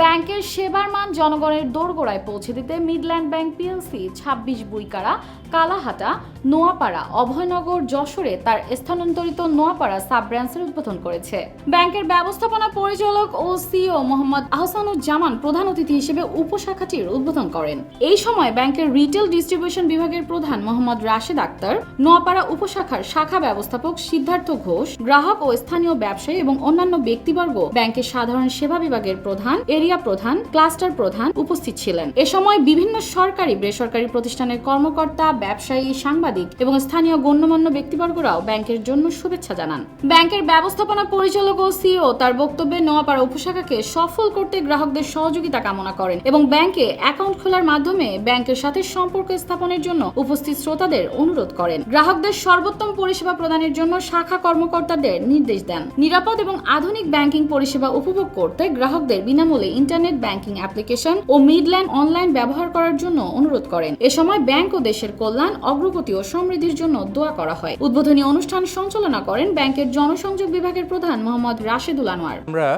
ব্যাংকের সেবার মান জনগণের দোরগোড়ায় পৌঁছে দিতে মিডল্যান্ড ব্যাংক পিএলসি, ছাব্বিশ বুইকারা, কালাহাটা, নোয়াপাড়া, অভয়নগর, যশোরে তার স্থানান্তরিত নোয়াপাড়া সাব ব্রাঞ্চের উদ্বোধন করেছে। ব্যাংকের ব্যবস্থাপনা পরিচালক ও সিও মোহাম্মদ আহসানুজ্জামান প্রধান অতিথি হিসেবে উপশাখাটির উদ্বোধন করেন। এই সময় ব্যাংকের রিটেল ডিস্ট্রিবিউশন বিভাগের প্রধান মোহাম্মদ রাশেদ আক্তার, নোয়াপাড়া উপশাখার শাখা ব্যবস্থাপক সিদ্ধার্থ ঘোষ, গ্রাহক ও স্থানীয় ব্যবসায়ী এবং অন্যান্য ব্যক্তিবর্গ, ব্যাংকের সাধারণ সেবা বিভাগের প্রধান এরিয়া প্রধান, ক্লাস্টার প্রধান উপস্থিত ছিলেন। এ সময় বিভিন্ন সরকারি, বেসরকারি প্রতিষ্ঠানের কর্মকর্তা, ব্যবসায়ী, সাংবাদিক এবং স্থানীয় গণ্যমান্য ব্যক্তিবর্গরাও ব্যাংকের জন্য শুভেচ্ছা জানান। ব্যাংকের ব্যবস্থাপনা পরিচালক ও সিও তার বক্তব্যে নোয়াপাড়া উপশাখাকে সফল করতে গ্রাহকদের সহযোগিতা কামনা করেন এবং ব্যাংকে অ্যাকাউন্ট খোলার মাধ্যমে ব্যাংকের সাথে সম্পর্ক স্থাপনের জন্য উপস্থিত শ্রোতাদের অনুরোধ করেন। গ্রাহকদের সর্বোত্তম পরিষেবা প্রদানের জন্য শাখা কর্মকর্তাদের নির্দেশ দেন। নিরাপদ এবং আধুনিক ব্যাংকিং পরিষেবা উপভোগ করতে গ্রাহকদের বিনামূল্যে ইন্টারনেট ব্যাংকিং অ্যাপ্লিকেশন ও মিডল্যান্ড অনলাইন ব্যবহার করার জন্য অনুরোধ করেন। এ সময় ব্যাংক ও দেশের কল্যাণ, অগ্রগতি ও সমৃদ্ধির জন্য দোয়া করা হয়। উদ্বোধনী অনুষ্ঠান সঞ্চালনা করেন ব্যাংকের জনসংযোগ বিভাগের প্রধান মোহাম্মদ রাশেদুল আনোয়ার। আমরা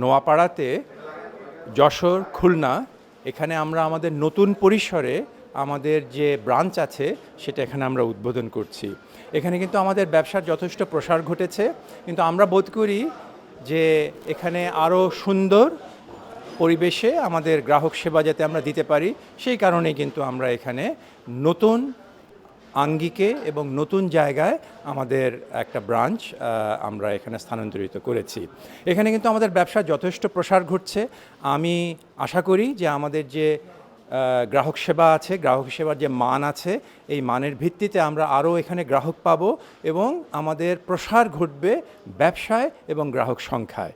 নোয়াপাড়াতে যশোর, খুলনা, এখানে আমরা আমাদের নতুন পরিসরে আমাদের যে ব্রাঞ্চ আছে, সেটা এখানে আমরা উদ্বোধন করছি। এখানে কিন্তু আমাদের ব্যবসার যথেষ্ট প্রসার ঘটেছে। কিন্তু আমরা বোধ করি যে এখানে আরও সুন্দর পরিবেশে আমাদের গ্রাহক সেবা যাতে আমরা দিতে পারি, সেই কারণে কিন্তু আমরা এখানে নতুন আঙ্গিকে এবং নতুন জায়গায় আমাদের একটা ব্রাঞ্চ আমরা এখানে স্থানান্তরিত করেছি। এখানে কিন্তু আমাদের ব্যবসার যথেষ্ট প্রসার ঘটছে। আমি আশা করি যে আমাদের যে গ্রাহক সেবা আছে, গ্রাহক সেবার যে মান আছে, এই মানের ভিত্তিতে আমরা আরও এখানে গ্রাহক পাব এবং আমাদের প্রসার ঘটবে ব্যবসায় এবং গ্রাহক সংখ্যায়।